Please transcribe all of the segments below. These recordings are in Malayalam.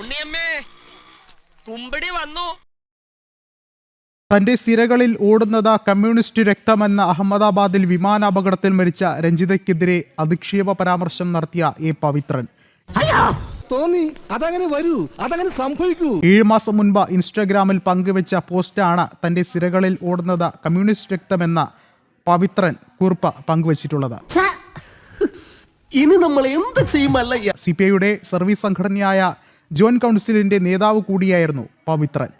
ഉണ്ണിയമ്മേ തുമ്പടി വന്നു. തന്റെ സിരകളിൽ ഓടുന്നത് കമ്മ്യൂണിസ്റ്റ് രക്തമെന്ന അഹമ്മദാബാദിൽ വിമാനാപകടത്തിൽ മരിച്ച രഞ്ജിതയ്ക്കെതിരെ അധിക്ഷേപ പരാമർശം നടത്തിയ എ പവിത്രൻ. തോന്നി. അതങ്ങനെ വരൂ അതങ്ങനെ സംഭവിക്കൂ. ഏഴ് മാസം മുൻപ് ഇൻസ്റ്റാഗ്രാമിൽ പങ്കുവെച്ച പോസ്റ്റാണ് തന്റെ സിരകളിൽ ഓടുന്നത് കമ്മ്യൂണിസ്റ്റ് രക്തമെന്ന പവിത്രൻ കുറിപ്പ് പങ്കുവച്ചിട്ടുള്ളത്. ഇനി നമ്മൾ എന്ത് ചെയ്യുമല്ല സി പി ഐയുടെ സർവീസ് സംഘടനയായ ജോയിന്റ് കൗൺസിലിന്റെ നേതാവ് കൂടിയായിരുന്നു പവിത്രൻ.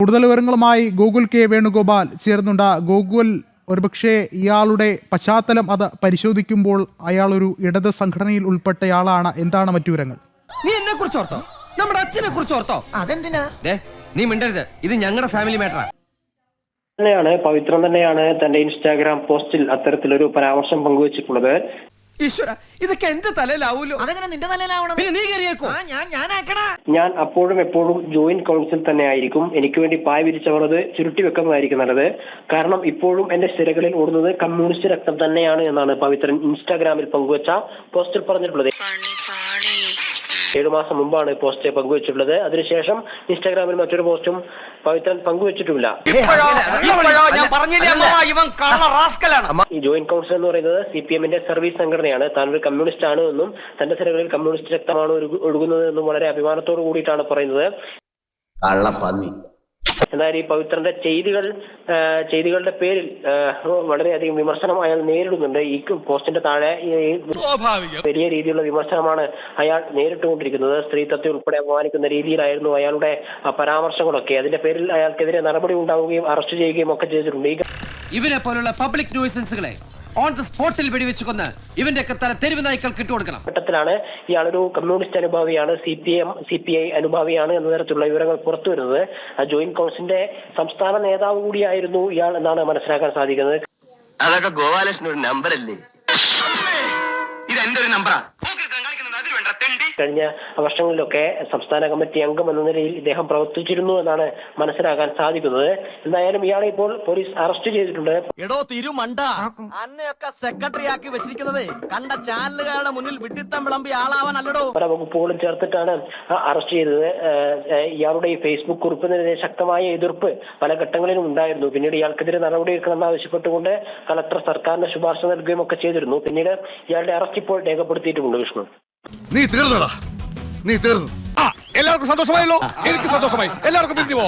കൂടുതൽ വിവരങ്ങളുമായി ഗോകുൽ കെ വേണുഗോപാൽ ചേർന്നുണ്ട് ഗോകുൽ ഒരുപക്ഷെ ഇയാളുടെ പശ്ചാത്തലം അത് പരിശോധിക്കുമ്പോൾ അയാൾ ഒരു ഇടത് സംഘടനയിൽ ഉൾപ്പെട്ടയാളാണ്. എന്താണ് മറ്റു വിവരങ്ങൾ? നീ എന്നെ കുറിച്ച് ഓർത്തോ? നമ്മുടെ അച്ഛനെ കുറിച്ച് ഓർത്തോ? അതെന്തിനാ? ദേ നീ മിണ്ടരുത്. ഇത് ഞങ്ങളുടെ ഫാമിലി മാറ്ററാ തന്നെയാണ് പവിത്രൻ തന്നെയാണ് തന്റെ ഇൻസ്റ്റാഗ്രാം പോസ്റ്റിൽ അത്തരത്തിലൊരു പരാമർശം പങ്കുവച്ചിട്ടുള്ളത്. ഈശ്വര ഇതൊക്കെ എന്റെ തലയിലാവൂലോ? അതെങ്ങനെ നിന്റെ തലയിലാവണം? പിന്നെ നീ കയറിയേക്കോ? ആ ഞാൻ ഞാനാക്കടാ. ഞാൻ അപ്പോഴും എപ്പോഴും ജോയിന്റ് കൗൺസിൽ തന്നെ ആയിരിക്കും. എനിക്ക് വേണ്ടി പായ വിരിച്ചവണത് ചുരുട്ടി വെക്കുന്നതായിരിക്കും നല്ലത്. കാരണം ഇപ്പോഴും എന്റെ സ്ഥിരകളിൽ ഓടുന്നത് കമ്മ്യൂണിസ്റ്റ് രക്തം തന്നെയാണ് എന്നാണ് പവിത്രൻ ഇൻസ്റ്റാഗ്രാമിൽ പങ്കുവച്ച പോസ്റ്റിൽ പറഞ്ഞിട്ടുള്ളത്. ഏഴു മാസം മുമ്പാണ് പോസ്റ്റ് പങ്കുവച്ചിട്ടുള്ളത്. അതിനുശേഷം ഇൻസ്റ്റാഗ്രാമിൽ മറ്റൊരു പോസ്റ്റും പവിത്രൻ പങ്കുവച്ചിട്ടുമില്ല. ഞാൻ പറഞ്ഞില്ലേ അമ്മ ഇവൻ കള്ള റാസ്കലാണ്. ഈ ജോയിന്റ് കൗൺസിൽ എന്ന് പറയുന്നത് സി പി എമ്മിന്റെ സർവീസ് സംഘടനയാണ്. താൻ ഒരു കമ്മ്യൂണിസ്റ്റ് ആണ് എന്നും തന്റെ സ്ഥലങ്ങളിൽ കമ്മ്യൂണിസ്റ്റ് രക്തമാണ് ഒഴുകു- ഒഴുകുന്നത് എന്നും വളരെ അഭിമാനത്തോടു കൂടിയിട്ടാണ് പറയുന്നത്. കള്ളപ്പന്നി. എന്നാൽ ഈ പവിത്രന്റെ ചെയ്തികൾ ചെയ്തികളുടെ പേരിൽ വളരെയധികം വിമർശനം അയാൾ നേരിടുന്നുണ്ട്. ഈ പോസ്റ്റിന്റെ താഴെ വലിയ രീതിയിലുള്ള വിമർശനമാണ് അയാൾ നേരിട്ടുകൊണ്ടിരിക്കുന്നത്. സ്ത്രീത്വത്തെ ഉൾപ്പെടെ അപമാനിക്കുന്ന രീതിയിലായിരുന്നു അയാളുടെ പരാമർശങ്ങളൊക്കെ. അതിന്റെ പേരിൽ അയാൾക്കെതിരെ നടപടി ഉണ്ടാവുകയും അറസ്റ്റ് ചെയ്യുകയും ഒക്കെ ചെയ്തിട്ടുണ്ട്. ഇവരെ ഇവനെ പോലുള്ള പബ്ലിക് ന്യൂസൻസുകളെ ഓൺ ദ സ്പോട്ടിൽ വെടിവെച്ച് കൊന്ന് ഇവന്റെ ഒക്കെ തല തെരുവ് നായ്ക്കൾക്ക് ഇട്ടുകൊടുക്കണം ഘട്ടത്തിലാണ് ഇയാളൊരു communist അനുഭാവിയാണ് C P M C P I അനുഭാവിയാണ് എന്ന തരത്തിലുള്ള വിവരങ്ങൾ പുറത്തു വരുന്നത്. ആ ജോയിന്റ് കൗൺസിലിന്റെ സംസ്ഥാന നേതാവ് കൂടിയായിരുന്നു ഇയാൾ എന്നാണ് മനസ്സിലാക്കാൻ സാധിക്കുന്നത്. അതൊക്കെ ഗോപാലകൃഷ്ണൻ ഒരു നമ്പർ അല്ലേ? ഇത് എന്റെ ഒരു നമ്പറാ കഴിഞ്ഞ വർഷങ്ങളിലൊക്കെ സംസ്ഥാന കമ്മിറ്റി അംഗം എന്ന നിലയിൽ ഇദ്ദേഹം പ്രവർത്തിച്ചിരുന്നു എന്നാണ് മനസ്സിലാക്കാൻ സാധിക്കുന്നത്. എന്തായാലും ഇയാളെ ഇപ്പോൾ പോലീസ് അറസ്റ്റ് ചെയ്തിട്ടുണ്ട്. എടോ തിരുമണ്ട. അന്നെയൊക്കെ സെക്രട്ടറി ആക്കി വെച്ചിരിക്കുന്നത് കണ്ട ചാനലുകാരുടെ മുന്നിൽ വിട്ടിത്തം വിളമ്പി ആളാവാൻ അല്ലടോ. പല വകുപ്പുകളും ചേർത്തിട്ടാണ് അറസ്റ്റ് ചെയ്തത്. ഇയാളുടെ ഈ ഫേസ്ബുക്ക് കുറിപ്പിനെതിരെ ശക്തമായ എതിർപ്പ് പല ഘട്ടങ്ങളിലും ഉണ്ടായിരുന്നു. പിന്നീട് ഇയാൾക്കെതിരെ നടപടിയെടുക്കണമെന്ന് ആവശ്യപ്പെട്ടുകൊണ്ട് കളക്ടർ സർക്കാരിന് ശുപാർശ നൽകുകയും ഒക്കെ ചെയ്തിരുന്നു. പിന്നീട് ഇയാളുടെ അറസ്റ്റ് ഇപ്പോൾ രേഖപ്പെടുത്തിയിട്ടുമുണ്ട് വിഷ്ണു. നീ തീർന്നടാ. നീ തീർന്നു. എല്ലാവർക്കും സന്തോഷമായല്ലോ. എനിക്ക് സന്തോഷമായി. എല്ലാവർക്കും പിരിഞ്ഞു